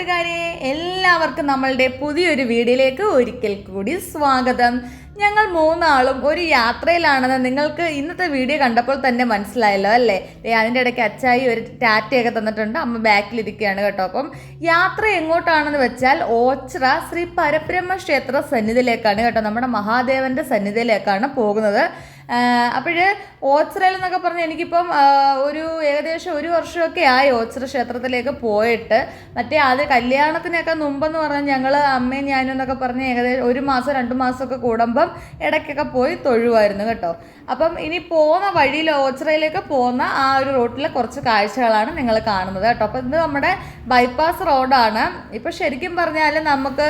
കൂട്ടുകാരെ എല്ലാവർക്കും നമ്മളുടെ പുതിയൊരു വീഡിയോയിലേക്ക് ഒരിക്കൽ കൂടി സ്വാഗതം. ഞങ്ങൾ മൂന്നാളും ഒരു യാത്രയിലാണെന്ന് നിങ്ങൾക്ക് ഇന്നത്തെ വീഡിയോ കണ്ടപ്പോൾ തന്നെ മനസ്സിലായല്ലോ അല്ലേ? അതിന്റെ ഇടയ്ക്ക് അച്ചായി ഒരു ടാറ്റയൊക്കെ തന്നിട്ടുണ്ട്. അമ്മ ബാക്കിലിരിക്കുകയാണ് കേട്ടോ. അപ്പം യാത്ര എങ്ങോട്ടാണെന്ന് വെച്ചാൽ ഓച്ചിറ ശ്രീ പരബ്രഹ്മ ക്ഷേത്ര സന്നിധിയിലേക്കാണ് കേട്ടോ. നമ്മുടെ മഹാദേവന്റെ സന്നിധിയിലേക്കാണ് പോകുന്നത്. അപ്പോൾ ഓച്ചിറയിൽ എന്നൊക്കെ പറഞ്ഞാൽ എനിക്കിപ്പം ഒരു ഏകദേശം ഒരു വർഷമൊക്കെ ആയി ഓച്ചിറ ക്ഷേത്രത്തിലേക്ക് പോയിട്ട്. മറ്റേ അത് കല്യാണത്തിനൊക്കെ മുമ്പെന്ന് പറഞ്ഞാൽ ഞങ്ങൾ അമ്മയും ഞാനും എന്നൊക്കെ പറഞ്ഞ് ഏകദേശം ഒരു മാസം രണ്ട് മാസമൊക്കെ കൂടുമ്പം ഇടയ്ക്കൊക്കെ പോയി തൊഴുവായിരുന്നു കേട്ടോ. അപ്പം ഇനി പോകുന്ന വഴിയിൽ ഓച്ചിറയിലേക്ക് പോകുന്ന ആ ഒരു റൂട്ടിലെ കുറച്ച് കാഴ്ചകളാണ് നിങ്ങൾ കാണുന്നത് കേട്ടോ. അപ്പം ഇത് നമ്മുടെ ബൈപ്പാസ് റോഡാണ്. ഇപ്പം ശരിക്കും പറഞ്ഞാൽ നമുക്ക്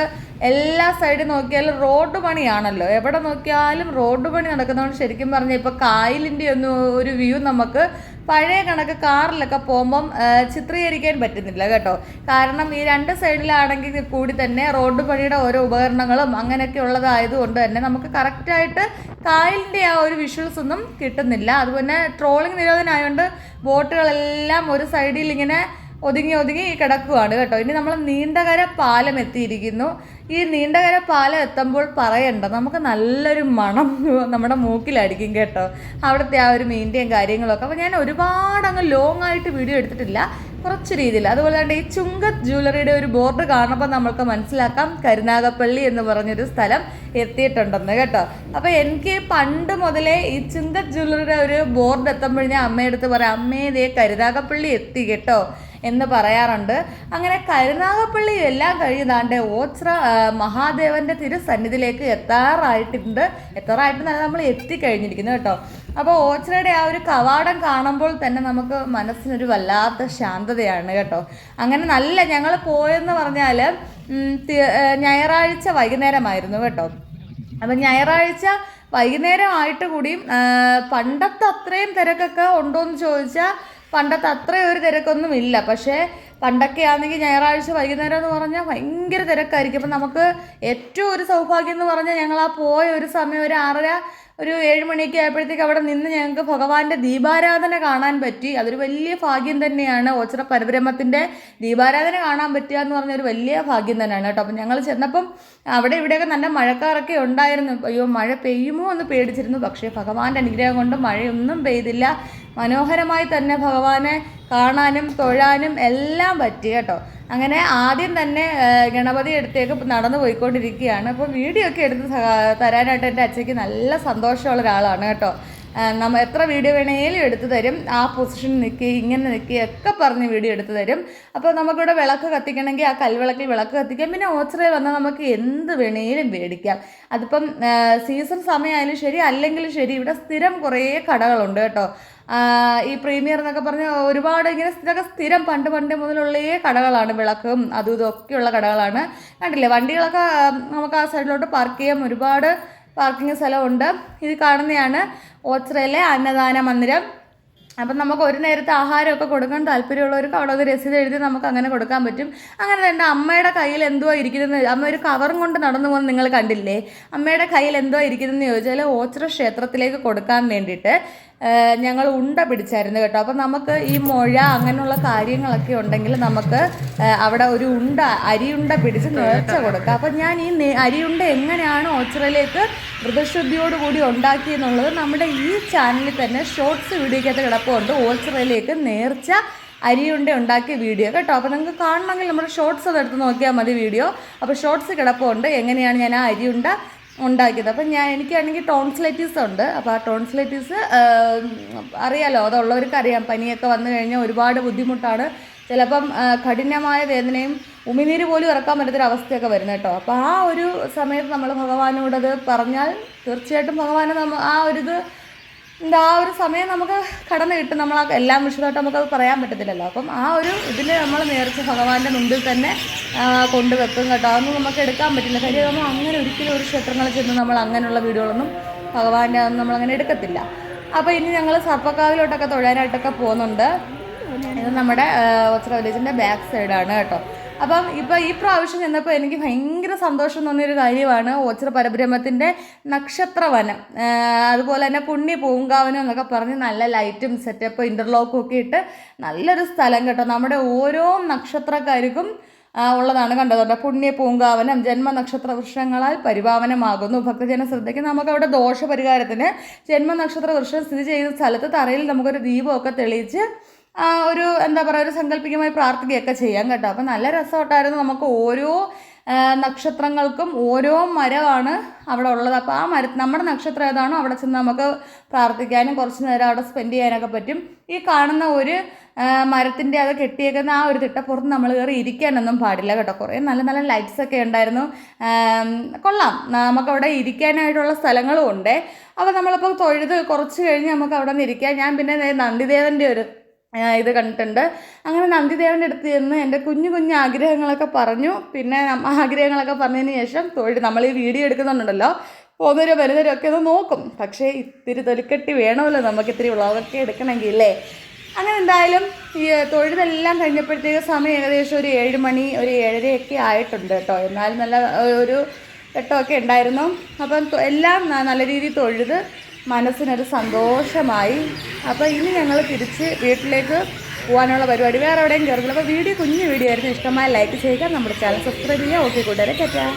എല്ലാ സൈഡിൽ നോക്കിയാലും റോഡ് പണിയാണല്ലോ. എവിടെ നോക്കിയാലും റോഡ് പണി നടക്കുന്നതുകൊണ്ട് ശരിക്കും പറഞ്ഞാൽ ഇപ്പോൾ കായലിന്റെ ഒന്നും ഒരു വ്യൂ നമുക്ക് പഴയ കണക്ക് കാറിലൊക്കെ പോകുമ്പം ചിത്രീകരിക്കാൻ പറ്റുന്നില്ല കേട്ടോ. കാരണം ഈ രണ്ട് സൈഡിലാണെങ്കിൽ കൂടി തന്നെ റോഡ് പണിയുടെ ഓരോ ഉപകരണങ്ങളും അങ്ങനെയൊക്കെ ഉള്ളതായതുകൊണ്ട് തന്നെ നമുക്ക് കറക്റ്റായിട്ട് കായലിന്റെ ആ ഒരു വിഷ്വൽസ് ഒന്നും കിട്ടുന്നില്ല. അതുപോലെ ട്രോളിംഗ് നിരോധനമായതുകൊണ്ട് ബോട്ടുകളെല്ലാം ഒരു സൈഡിൽ ഇങ്ങനെ ഒതുങ്ങി ഒതുങ്ങി കിടക്കുവാണ് കേട്ടോ. ഇനി നമ്മൾ നീണ്ടകര പാലം എത്തിയിരിക്കുന്നു. ഈ നീണ്ടകര പാലം എത്തുമ്പോൾ പറയണ്ട നമുക്ക് നല്ലൊരു മണം നമ്മുടെ മൂക്കിലടിക്കും കേട്ടോ. അവിടുത്തെ ആ ഒരു മീന്റെയും കാര്യങ്ങളൊക്കെ. അപ്പോൾ ഞാൻ ഒരുപാട് അങ്ങ് ലോങ് ആയിട്ട് വീഡിയോ എടുത്തിട്ടില്ല. കുറച്ച് രീതിയിൽ. അതുപോലെ തന്നെ ഈ ചുങ്കത്ത് ജ്വല്ലറിയുടെ ഒരു ബോർഡ് കാണുമ്പോൾ നമ്മൾക്ക് മനസ്സിലാക്കാം. കരുനാഗപ്പള്ളി എന്ന് പറഞ്ഞൊരു സ്ഥലം എത്തിയിട്ടുണ്ടെന്ന് കേട്ടോ. അപ്പോൾ എനിക്ക് പണ്ട് മുതലേ ഈ ചുങ്കത്ത് ജ്വല്ലറിയുടെ ഒരു ബോർഡ് എത്തുമ്പോൾ ഞാൻ അമ്മയെടുത്ത് പറയാം അമ്മേ ദേ കരുനാഗപ്പള്ളി എത്തി കേട്ടോ. എന്ന് പറയാറുണ്ട്. അങ്ങനെ കരുനാഗപ്പള്ളി എല്ലാം കഴിയുന്നാണ്ട് ഓച്ര മഹാദേവന്റെ തിരുസന്നിധിയിലേക്ക് എത്താറായിട്ടുണ്ട്. എത്താറായിട്ടെന്നല്ല നമ്മൾ എത്തിക്കഴിഞ്ഞിരിക്കുന്നു കേട്ടോ. അപ്പോൾ ഓച്ചിറയുടെ ആ ഒരു കവാടം കാണുമ്പോൾ തന്നെ നമുക്ക് മനസ്സിനൊരു വല്ലാത്ത ശാന്തതയാണ് കേട്ടോ. അങ്ങനെ നല്ല ഞങ്ങൾ പോയെന്ന് പറഞ്ഞാൽ ഞായറാഴ്ച വൈകുന്നേരമായിരുന്നു കേട്ടോ. അപ്പം ഞായറാഴ്ച വൈകുന്നേരമായിട്ട് കൂടിയും പണ്ടത്തെ അത്രയും തിരക്കൊക്കെ ഉണ്ടോയെന്ന് ചോദിച്ചാൽ പണ്ടത്തെ അത്രയും ഒരു തിരക്കൊന്നും ഇല്ല. പക്ഷേ പണ്ടൊക്കെ ആണെങ്കിൽ ഞായറാഴ്ച വൈകുന്നേരം എന്ന് പറഞ്ഞാൽ ഭയങ്കര തിരക്കായിരിക്കും. അപ്പം നമുക്ക് ഏറ്റവും ഒരു സൗഭാഗ്യം എന്ന് പറഞ്ഞാൽ ഞങ്ങൾ ആ പോയ ഒരു സമയം ഒരു ആറര ഒരു ഏഴ് മണിയൊക്കെ ആയപ്പോഴത്തേക്ക് അവിടെ നിന്ന് ഞങ്ങൾക്ക് ഭഗവാന്റെ ദീപാരാധന കാണാൻ പറ്റി. അതൊരു വലിയ ഭാഗ്യം തന്നെയാണ്. ഓച്ചിറ പരബ്രഹ്മത്തിന്റെ ദീപാരാധന കാണാൻ പറ്റുക എന്ന് പറഞ്ഞ ഒരു വലിയ ഭാഗ്യം തന്നെയാണ് കേട്ടോ. അപ്പം ഞങ്ങൾ ചെന്നപ്പം അവിടെ ഇവിടെയൊക്കെ നല്ല മഴക്കാറൊക്കെ ഉണ്ടായിരുന്നു. അയ്യോ മഴ പെയ്യുമോ എന്ന് പേടിച്ചിരുന്നു. പക്ഷേ ഭഗവാന്റെ അനുഗ്രഹം കൊണ്ട് മഴയൊന്നും പെയ്തില്ല. മനോഹരമായി തന്നെ ഭഗവാനെ കാണാനും തൊഴാനും എല്ലാം പറ്റി കേട്ടോ. അങ്ങനെ ആദ്യം തന്നെ ഗണപതി അടുത്തേക്ക് നടന്നു പോയിക്കൊണ്ടിരിക്കുകയാണ്. അപ്പോൾ വീഡിയോ ഒക്കെ എടുത്ത് തരാനായിട്ട് എന്റെ അച്ഛയ്ക്ക് നല്ല സന്തോഷമുള്ള ഒരാളാണ് കേട്ടോ. നമ്മൾ നമ്മ എത്ര വീഡിയോ വേണമെങ്കിലും എടുത്തു തരും. ആ പൊസിഷൻ നിൽക്കി ഇങ്ങനെ നിൽക്കി ഒക്കെ പറഞ്ഞ് വീഡിയോ എടുത്തു തരും. അപ്പോൾ നമുക്കിവിടെ വിളക്ക് കത്തിക്കണമെങ്കിൽ ആ കൽവിളക്കിൽ വിളക്ക് കത്തിക്കാം. പിന്നെ ഓച്ചറയിൽ വന്നാൽ നമുക്ക് എന്ത് വേണേലും മേടിക്കാം. അതിപ്പം സീസൺ സമയമായാലും ശരി അല്ലെങ്കിലും ശരി ഇവിടെ സ്ഥിരം കുറേ കടകളുണ്ട് കേട്ടോ. ഈ പ്രീമിയർ എന്നൊക്കെ പറഞ്ഞ് ഒരുപാട് ഇങ്ങനെ ഇതൊക്കെ സ്ഥിരം പണ്ട് പണ്ട് മുതലുള്ളേ കടകളാണ് വിളക്കും അതും ഇതൊക്കെയുള്ള കടകളാണ്. കണ്ടില്ലേ? വണ്ടികളൊക്കെ നമുക്ക് ആ സൈഡിലോട്ട് പാർക്ക് ചെയ്യാം ഒരുപാട് പാർക്കിംഗ് സ്ഥലമുണ്ട്. ഇത് കാണുന്നതാണ് ഓച്ചിറയിലെ അന്നദാന മന്ദിരം. അപ്പം നമുക്ക് ഒരു നേരത്തെ ആഹാരമൊക്കെ കൊടുക്കാൻ താല്പര്യമുള്ളവർക്ക് അവിടെ ഒരു രസീത് എഴുതി നമുക്ക് അങ്ങനെ കൊടുക്കാൻ പറ്റും. അങ്ങനെ തന്നെ അമ്മയുടെ കയ്യിൽ എന്തോ ഇരിക്കുന്നത്? അമ്മ ഒരു കവറും കൊണ്ട് നടന്നു പോകുന്നത് നിങ്ങൾ കണ്ടില്ലേ? അമ്മയുടെ കയ്യിൽ എന്തുവാ ഇരിക്കുന്നതെന്ന് ചോദിച്ചാൽ ഓച്ചിറ ക്ഷേത്രത്തിലേക്ക് കൊടുക്കാൻ വേണ്ടിയിട്ട് ഞങ്ങൾ ഉണ്ട പിടിച്ചായിരുന്നു കേട്ടോ. അപ്പം നമുക്ക് ഈ മുഴ അങ്ങനെയുള്ള കാര്യങ്ങളൊക്കെ ഉണ്ടെങ്കിൽ നമുക്ക് അവിടെ ഒരു ഉണ്ട അരിയുണ്ട പിടിച്ച് നേർച്ച കൊടുക്കാം. അപ്പം ഞാൻ ഈ അരിയുണ്ട എങ്ങനെയാണ് ഓച്ചിറയിലേക്ക് വ്രതശുദ്ധിയോടുകൂടി ഉണ്ടാക്കിയെന്നുള്ളത് നമ്മുടെ ഈ ചാനലിൽ തന്നെ ഷോർട്സ് വീഡിയോക്കകത്ത് കിടപ്പുണ്ട്. ഓച്ചിറയിലേക്ക് നേർച്ച അരിയുണ്ട ഉണ്ടാക്കിയ വീഡിയോ കേട്ടോ. അപ്പോൾ നിങ്ങൾക്ക് കാണണമെങ്കിൽ നമ്മുടെ ഷോർട്സ് അതെടുത്ത് നോക്കിയാൽ മതി വീഡിയോ. അപ്പോൾ ഷോർട്സ് കിടപ്പുണ്ട്. എങ്ങനെയാണ് ഞാൻ ആ അരിയുണ്ട ഉണ്ടാക്കിയത്. അപ്പം ഞാൻ എനിക്കാണെങ്കിൽ ടോൺസ്ലൈറ്റീസ് ഉണ്ട്. അപ്പോൾ ആ ടോൺസ്ലൈറ്റീസ് അറിയാലോ അതുള്ളവർക്ക് അറിയാം പനിയൊക്കെ വന്നു കഴിഞ്ഞാൽ ഒരുപാട് ബുദ്ധിമുട്ടാണ്. ചിലപ്പം കഠിനമായ വേദനയും ഉമിനീര് പോലും ഇറക്കാൻ പറ്റുന്നൊരു അവസ്ഥയൊക്കെ വരുന്നത് കേട്ടോ. അപ്പോൾ ആ ഒരു സമയത്ത് നമ്മൾ ഭഗവാനോടത് പറഞ്ഞാൽ തീർച്ചയായിട്ടും ഭഗവാനെ നമ്മ ആ ഒരു ഇത് എന്താ ആ ഒരു സമയം നമുക്ക് കടന്നു കിട്ടും. നമ്മൾ എല്ലാം വിശദമായിട്ട് നമുക്കത് പറയാൻ പറ്റത്തില്ലല്ലോ. അപ്പം ആ ഒരു ഇതിൽ നമ്മൾ നേർച്ച ഭഗവാന്റെ മുമ്പിൽ തന്നെ കൊണ്ടുവെക്കും കേട്ടോ. അതൊന്നും നമുക്ക് എടുക്കാൻ പറ്റില്ല. കാര്യം നമ്മൾ അങ്ങനെ ഒരിക്കലും ഒരു ക്ഷേത്രങ്ങളിൽ ചെന്ന് നമ്മൾ അങ്ങനെയുള്ള വീടുകളൊന്നും ഭഗവാന്റെ അതൊന്നും നമ്മളങ്ങനെ എടുക്കത്തില്ല. അപ്പോൾ ഇനി ഞങ്ങൾ സർപ്പക്കാവിലോട്ടൊക്കെ തൊഴാനായിട്ടൊക്കെ പോകുന്നുണ്ട്. ഇത് നമ്മുടെ ഒച്ചറ വില്ലേജിന്റെ ബാക്ക് സൈഡാണ് കേട്ടോ. അപ്പം ഇപ്പം ഈ പ്രാവശ്യം ചെന്നപ്പോൾ എനിക്ക് ഭയങ്കര സന്തോഷം തോന്നിയൊരു കാര്യമാണ് ഓച്ചിറ പരബ്രഹ്മത്തിന്റെ നക്ഷത്രവനം. അതുപോലെ തന്നെ പുണ്യ പൂങ്കാവനം എന്നൊക്കെ പറഞ്ഞ് നല്ല ലൈറ്റും സെറ്റപ്പ് ഇന്റർലോക്കും ഒക്കെ ഇട്ട് നല്ലൊരു സ്ഥലം കേട്ടോ. നമ്മുടെ ഓരോ നക്ഷത്രക്കാർക്കും ഉള്ളതാണ് കണ്ടതുണ്ട് പുണ്യ പൂങ്കാവനം ജന്മനക്ഷത്ര വൃക്ഷങ്ങളാൽ പരിപാവനമാകുന്നു. ഭക്തജന ശ്രദ്ധയ്ക്ക് നമുക്ക് അവിടെ ദോഷപരിഹാരത്തിന് ജന്മനക്ഷത്ര വൃക്ഷം സ്ഥിതി ചെയ്യുന്ന സ്ഥലത്ത് തറയിൽ നമുക്കൊരു ദീപമൊക്കെ തെളിയിച്ച് ഒരു എന്താ പറയുക ഒരു സങ്കല്പികമായി പ്രാർത്ഥിക്കുകയൊക്കെ ചെയ്യാം കേട്ടോ. അപ്പം നല്ല രസമായിട്ടായിരുന്നു നമുക്ക് ഓരോ നക്ഷത്രങ്ങൾക്കും ഓരോ മരമാണ് അവിടെ ഉള്ളത്. അപ്പോൾ ആ മര നമ്മുടെ നക്ഷത്രം ഏതാണോ അവിടെ ചെന്ന് നമുക്ക് പ്രാർത്ഥിക്കാനും കുറച്ച് നേരം അവിടെ സ്പെൻഡ് ചെയ്യാനൊക്കെ പറ്റും. ഈ കാണുന്ന ഒരു മരത്തിന്റെ അത് കെട്ടിയേക്കുന്ന ആ ഒരു തിട്ടപ്പുറത്ത് നമ്മൾ കയറി ഇരിക്കാനൊന്നും പാടില്ല കേട്ടോ. കുറേ നല്ല നല്ല ലൈറ്റ്സ് ഒക്കെ ഉണ്ടായിരുന്നു. കൊള്ളാം. നമുക്കവിടെ ഇരിക്കാനായിട്ടുള്ള സ്ഥലങ്ങളും ഉണ്ട്. അപ്പോൾ നമ്മളിപ്പോൾ തൊഴുത് കുറച്ച് കഴിഞ്ഞ് നമുക്ക് അവിടെ നിന്ന് ഇരിക്കാം. ഞാൻ പിന്നെ നന്ദിദേവന്റെ ഒരു ഇത് കണ്ടിട്ടുണ്ട്. അങ്ങനെ നന്ദിദേവന്റെ അടുത്ത് ചെന്ന് എന്റെ കുഞ്ഞു കുഞ്ഞു ആഗ്രഹങ്ങളൊക്കെ പറഞ്ഞു. പിന്നെ ആഗ്രഹങ്ങളൊക്കെ പറഞ്ഞതിന് ശേഷം തൊഴിൽ നമ്മൾ ഈ വീഡിയോ എടുക്കുന്നുണ്ടല്ലോ പോകുന്നവരോ വരുന്നവരോ ഒക്കെ ഒന്ന് നോക്കും. പക്ഷേ ഇത്തിരി തൊലിക്കെട്ടി വേണമല്ലോ നമുക്ക് ഇത്തിരി വ്ളോഗൊക്കെ എടുക്കണമെങ്കിൽ അല്ലേ അങ്ങനെ എന്തായാലും ഈ തൊഴിലെല്ലാം കഴിഞ്ഞപ്പോഴത്തേക്ക് സമയം ഏകദേശം ഒരു ഏഴ് മണി ഒരു ഏഴരയൊക്കെ ആയിട്ടുണ്ട് കേട്ടോ. എന്നാലും നല്ല ഒരു വെട്ടമൊക്കെ ഉണ്ടായിരുന്നു. അപ്പം എല്ലാം നല്ല രീതിയിൽ തൊഴുത് മനസ്സിനൊരു സന്തോഷമായി. അപ്പോൾ ഇനി ഞങ്ങൾ തിരിച്ച് വീട്ടിലേക്ക് പോകാനുള്ള പരിപാടി. വേറെ എവിടെയും കയറുന്നില്ല അപ്പോൾ വീഡിയോ കുഞ്ഞു വീഡിയോ ആയിരുന്നു. ഇഷ്ടമായ ലൈക്ക് ചെയ്യുക നമ്മുടെ ചാനൽ സബ്സ്ക്രൈബ് ചെയ്യുക. ഓക്കെ കൂട്ടുകാരെ പറ്റാം